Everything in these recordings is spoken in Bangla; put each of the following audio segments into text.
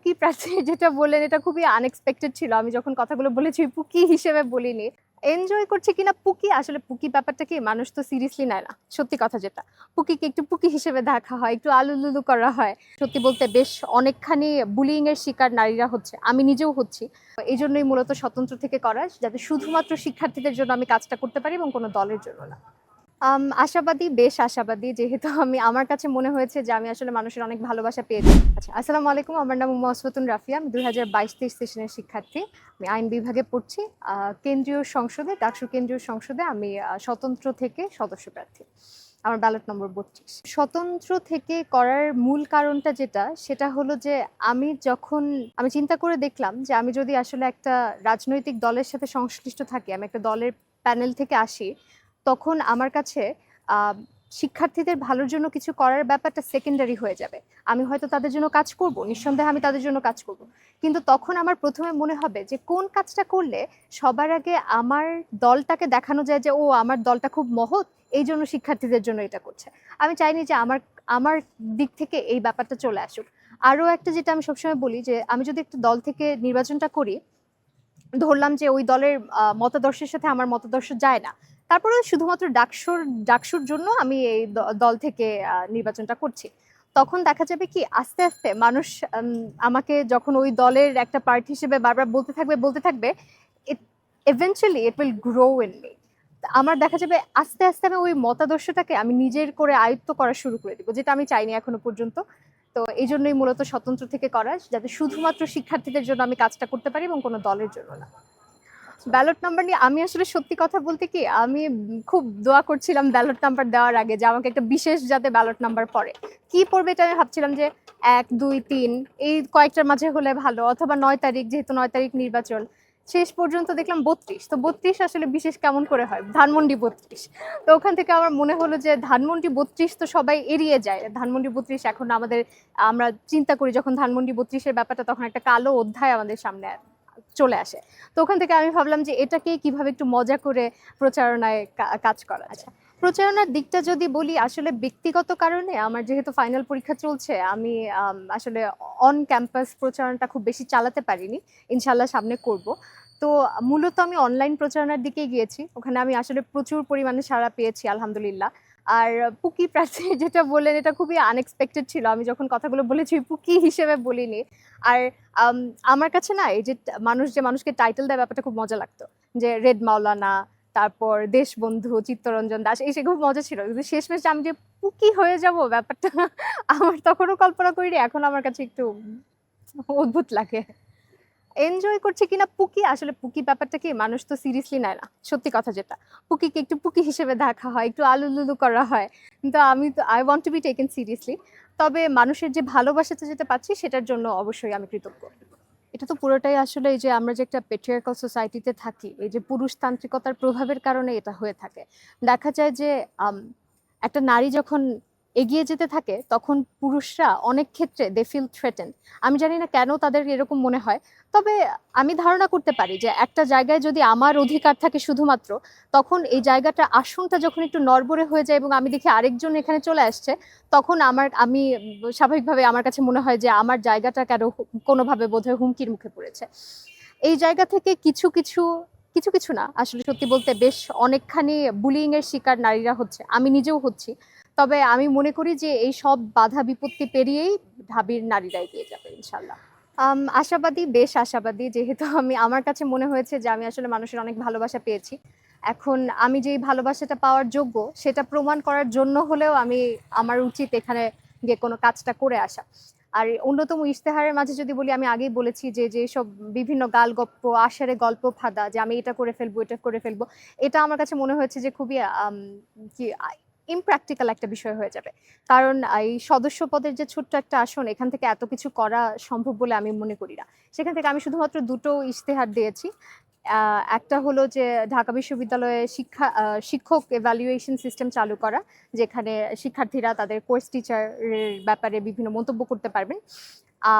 পুকি প্রার্থী যেটা বললেন, এটা খুবই আনএক্সপেক্টেড ছিল। আমি যখন কথাগুলো বলেছি পুকি হিসেবে বলিনি। এনজয় করছে কিনা পুকি? আসলে পুকি ব্যাপারটা কি, মানুষ তো সিরিয়াসলি নেয় না। সত্যি কথা যেটা। পুকিকে একটু পুকি হিসেবে দেখা হয়, একটু আলুলুলু করা হয়। সত্যি বলতে বেশ অনেকখানি বুলিং এর শিকার নারীরা হচ্ছে। আমি নিজেও হচ্ছি। এই জন্যই মূলত স্বতন্ত্র থেকে করা, যাতে শুধুমাত্র শিক্ষার্থীদের জন্য আমি কাজটা করতে পারি এবং কোনো দলের জন্য না। আশাবাদী, বেশ আশাবাদী, যেহেতু আমি, আমার কাছে মনে হয়েছে যে আমি আসলে মানুষের অনেক ভালোবাসা পেয়েছি। আচ্ছা আসসালামু আলাইকুম, আমার নাম মসফতুন রাফিয়া, আমি দুই হাজার বাইশ তেইশ সেশনের শিক্ষার্থী। আমি আইন বিভাগে পড়ছি কেন্দ্রীয় সংসদে, ডাকসু কেন্দ্রীয় সংসদে আমি স্বতন্ত্র থেকে সদস্য প্রার্থী। আমার ব্যালট নম্বর বত্রিশ। স্বতন্ত্র থেকে করার মূল কারণটা যেটা, সেটা হলো যে আমি যখন, আমি চিন্তা করে দেখলাম যে আমি যদি আসলে একটা রাজনৈতিক দলের সাথে সংশ্লিষ্ট থাকি, আমি একটা দলের প্যানেল থেকে আসি তখন আমার কাছে শিক্ষার্থীদের ভালোর জন্য কিছু করার ব্যাপারটা সেকেন্ডারি হয়ে যাবে। আমি হয়তো তাদের জন্য কাজ করব, নিঃসন্দেহে আমি তাদের জন্য কাজ করব। কিন্তু তখন আমার প্রথমে মনে হবে যে, কোন কাজটা করলে সবার আগে আমার দলটাকে দেখানো যায় যে, ও আমার দলটা খুব মহৎ, এই জন্য শিক্ষার্থীদের জন্য এটা করছে। আমি চাইনি যে, আমার আমার দিক থেকে এই ব্যাপারটা চলে আসুক। আরও একটা যেটা আমি সবসময় বলি যে, আমি যদি একটা দল থেকে নির্বাচনটা করি, ধরলাম যে, ওই দলের মতাদর্শের সাথে আমার মতাদর্শ যায় না। তারপরে শুধুমাত্র ডাকসুর ডাকসুর জন্য আমি এই দল থেকে নির্বাচনটা করছি। তখন দেখা যাবে কি, আস্তে আস্তে মানুষ আমাকে যখন ওই দলের একটা পার্টি হিসেবে বারবার বলতে থাকবে বলতে থাকবে it eventually it will grow in me আমার দেখা যাবে আস্তে আস্তে আমি ওই মতাদর্শটাকে আমি নিজের করে আয়ত্ত করা শুরু করে দিব, যেটা আমি চাইনি এখনও পর্যন্ত। তো এই জন্যই মূলত স্বতন্ত্র থেকে করা, যাতে শুধুমাত্র শিক্ষার্থীদের জন্য আমি কাজটা করতে পারি এবং কোনো দলের জন্য না। ব্যালট নাম্বার নিয়ে আমি আসলে সত্যি কথা বলতে কি, আমি খুব দোয়া করছিলাম ব্যালট নাম্বার দেওয়ার আগে যে আমাকে একটা বিশেষ যাতে ব্যালট নাম্বার পড়ে। কি পড়বে এটা আমি ভাবছিলাম যে এক, দুই, তিন, এই কয়েকটার মাঝে হলে ভালো, অথবা নয় তারিখ, যেহেতু নয় তারিখ নির্বাচন, শেষ পর্যন্ত দেখলাম বত্রিশ। তো বত্রিশ আসলে বিশেষ কেমন করে হয়? ধানমন্ডি বত্রিশ। তো ওখান থেকে আমার মনে হলো যে ধানমন্ডি বত্রিশ তো সবাই এড়িয়ে যায়। ধানমন্ডি বত্রিশ এখন আমাদের, আমরা চিন্তা করি যখন ধানমন্ডি বত্রিশের ব্যাপারটা তখন একটা কালো অধ্যায় আমাদের সামনে চলে আসে। তো ওখান থেকে আমি ভাবলাম যে এটাকে কীভাবে একটু মজা করে প্রচারণায় কাজ করা আচ্ছা। প্রচারণার দিকটা যদি বলি আসলে ব্যক্তিগত কারণে আমার যেহেতু ফাইনাল পরীক্ষা চলছে আমি আসলে অন ক্যাম্পাস প্রচারণাটা খুব বেশি চালাতে পারিনি। ইনশাল্লাহ সামনে করব। তো মূলত আমি অনলাইন প্রচারণার দিকে গিয়েছি। ওখানে আমি আসলে প্রচুর পরিমাণে সাড়া পেয়েছি আলহামদুলিল্লাহ। আর পুকি প্রার্থী যেটা বললেন, এটা খুবই আনএক্সপেক্টেড ছিল। আমি যখন কথাগুলো বলেছি পুকি হিসেবে বলিনি। আর আমার কাছে না, এই যে মানুষ, যে মানুষকে টাইটেল দেয়, ব্যাপারটা খুব মজা লাগতো। যে রেড মাওলানা, তারপর দেশবন্ধু, চিত্তরঞ্জন দাস, এই খুব মজা ছিল। কিন্তু শেষমেশ আমি যে পুকি হয়ে যাব, ব্যাপারটা আমার তখনও কল্পনা করিনি, এখন আমার কাছে একটু অদ্ভুত লাগে। এনজয় করছে কিনা পুকি, আসলে পুকি ব্যাপারটা কি, মানুষ তো সিরিয়াসলি নেয় না। সত্যি কথা যেটা। পুকিকে একটু পুকি হিসেবে দেখা হয়, একটু আলুলুলু করা হয়। কিন্তু আমি তো I want to be taken seriously তবে মানুষের যে ভালোবাসাতে যেটা পাচ্ছি, সেটার জন্য অবশ্যই আমি কৃতজ্ঞ। এটা তো পুরোটাই আসলে এই যে আমরা যে একটা পেট্রিয়ার্কাল সোসাইটিতে থাকি, এই যে পুরুষতান্ত্রিকতার প্রভাবের কারণে এটা হয়ে থাকে। দেখা যায় যে একটা নারী যখন এগিয়ে যেতে থাকে, তখন পুরুষরা অনেক ক্ষেত্রে দে ফিল থ্রেটেন আমি জানি না কেন তাদের এরকম মনে হয়, তবে আমি ধারণা করতে পারি যে একটা জায়গায় যদি আমার অধিকার থাকে শুধুমাত্র, তখন এই জায়গাটা আসনটা যখন একটু নড়বড়ে হয়ে যায় এবং আমি দেখি আরেকজন এখানে চলে আসছে, তখন আমার, আমি স্বাভাবিকভাবে আমার কাছে মনে হয় যে আমার জায়গাটা কেন কোনোভাবে বোধহয় হুমকির মুখে পড়েছে। এই জায়গা থেকে কিছু কিছু কিছু কিছু না, আসলে সত্যি বলতে বেশ অনেকখানি বুলিং এর শিকার নারীরা হচ্ছে, আমি নিজেও হচ্ছি। তবে আমি মনে করি যে এই সব বাধা বিপত্তি পেরিয়েই ঢাবির নারীরা এগিয়ে যাবে ইনশাল্লাহ আশাবাদী, বেশ আশাবাদী, যেহেতু আমি, আমার কাছে মনে হয়েছে যে আমি আসলে মানুষের অনেক ভালোবাসা পেয়েছি। এখন আমি যেই ভালোবাসাটা পাওয়ার যোগ্য, সেটা প্রমাণ করার জন্য হলেও আমি, আমার উচিত এখানে গিয়ে কোনো কাজটা করে আসা। আর অন্যতম ইশতেহারের মাঝে যদি বলি, আমি আগেই বলেছি যে যে সব বিভিন্ন গাল গল্প আশারে গল্প ফাদা, যে আমি এটা করে ফেলব, এটা করে ফেলব, এটা আমার কাছে মনে হয়েছে যে খুবই কি ইমপ্র্যাকটিক্যাল একটা বিষয় হয়ে যাবে। কারণ এই সদস্য পদের যে ছোট্ট একটা আসন, এখান থেকে এত কিছু করা সম্ভব বলে আমি মনে করি না। সেখান থেকে আমি শুধুমাত্র দুটো ইশতেহার দিয়েছি। একটা হলো যে, ঢাকা বিশ্ববিদ্যালয়ে শিক্ষা শিক্ষক এভ্যালুয়েশন সিস্টেম চালু করা, যেখানে শিক্ষার্থীরা তাদের কোর্স টিচারের ব্যাপারে বিভিন্ন মন্তব্য করতে পারবেন।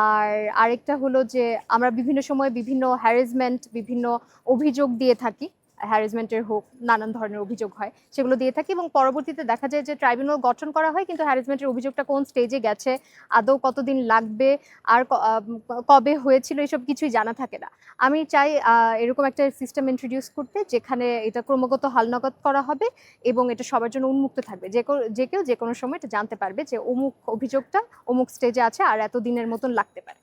আর আরেকটা হলো যে, আমরা বিভিন্ন সময় বিভিন্ন হ্যারাসমেন্ট বিভিন্ন অভিযোগ দিয়ে থাকি। হ্যারাসমেন্টের হোক, নানান ধরনের অভিযোগ হয়, সেগুলো দিয়ে থাকি এবং পরবর্তীতে দেখা যায় যে ট্রাইব্যুনাল গঠন করা হয়, কিন্তু হ্যারাসমেন্টের অভিযোগটা কোন স্টেজে গেছে, আদৌ কতদিন লাগবে, আর কবে হয়েছিল, এসব কিছুই জানা থাকে না। আমি চাই এরকম একটা সিস্টেম ইন্ট্রোডিউস করতে, যেখানে এটা ক্রমাগত হালনাগদ করা হবে এবং এটা সবার জন্য উন্মুক্ত থাকবে। যে যে কেউ যে কোনো সময় এটা জানতে পারবে যে অমুক অভিযোগটা অমুক স্টেজে আছে, আর এত দিনের মতন লাগতে পারে।